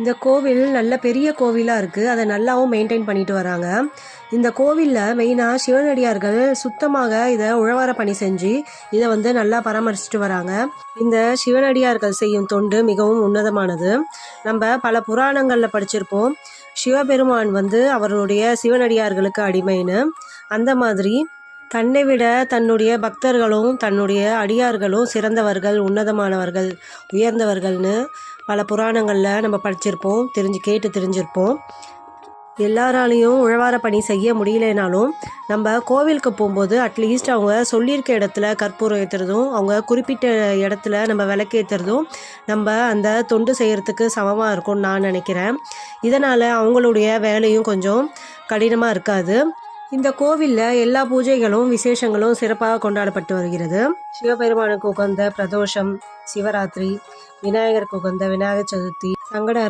இந்த கோவில் நல்ல பெரிய கோவிலாக இருக்குது அதை நல்லாவும் மெயின்டைன் பண்ணிட்டு வராங்க. இந்த கோவிலில் மெயினாக சிவனடியார்கள் சுத்தமாக இதை உழவார பணி செஞ்சு இதை வந்து நல்லா பராமரிச்சுட்டு வராங்க. இந்த சிவனடியார்கள் செய்யும் தொண்டு மிகவும் உன்னதமானது. நம்ம பல புராணங்களில் படிச்சிருப்போம். சிவபெருமான் வந்து அவருடைய சிவனடியார்களுக்கு அடிமைன்னு. அந்த மாதிரி தன்னை விட தன்னுடைய பக்தர்களும் தன்னுடைய அடியார்களும் சிறந்தவர்கள் உன்னதமானவர்கள் உயர்ந்தவர்கள்னு பல புராணங்களில் நம்ம படிச்சிருப்போம் தெரிஞ்சு கேட்டு தெரிஞ்சிருப்போம். எல்லாராலையும் உழவார பணி செய்ய முடியலைனாலும் நம்ம கோவிலுக்கு போகும்போது அட்லீஸ்ட் அவங்க சொல்லியிருக்க இடத்துல கற்பூரம் ஏற்றுறதும் அவங்க குறிப்பிட்ட இடத்துல நம்ம விளக்கேற்றுறதும் நம்ம அந்த தொண்டு செய்கிறதுக்கு சமமாக இருக்கும்னு நான் நினைக்கிறேன். இதனால் அவங்களுடைய வேலையும் கொஞ்சம் கடினமாக இருக்காது. இந்த கோவிலில் எல்லா பூஜைகளும் விசேஷங்களும் சிறப்பாக கொண்டாடப்பட்டு வருகிறது. சிவபெருமானுக்கு உகந்த பிரதோஷம் சிவராத்திரி விநாயகருக்கு உகந்த விநாயகர் சதுர்த்தி சங்கட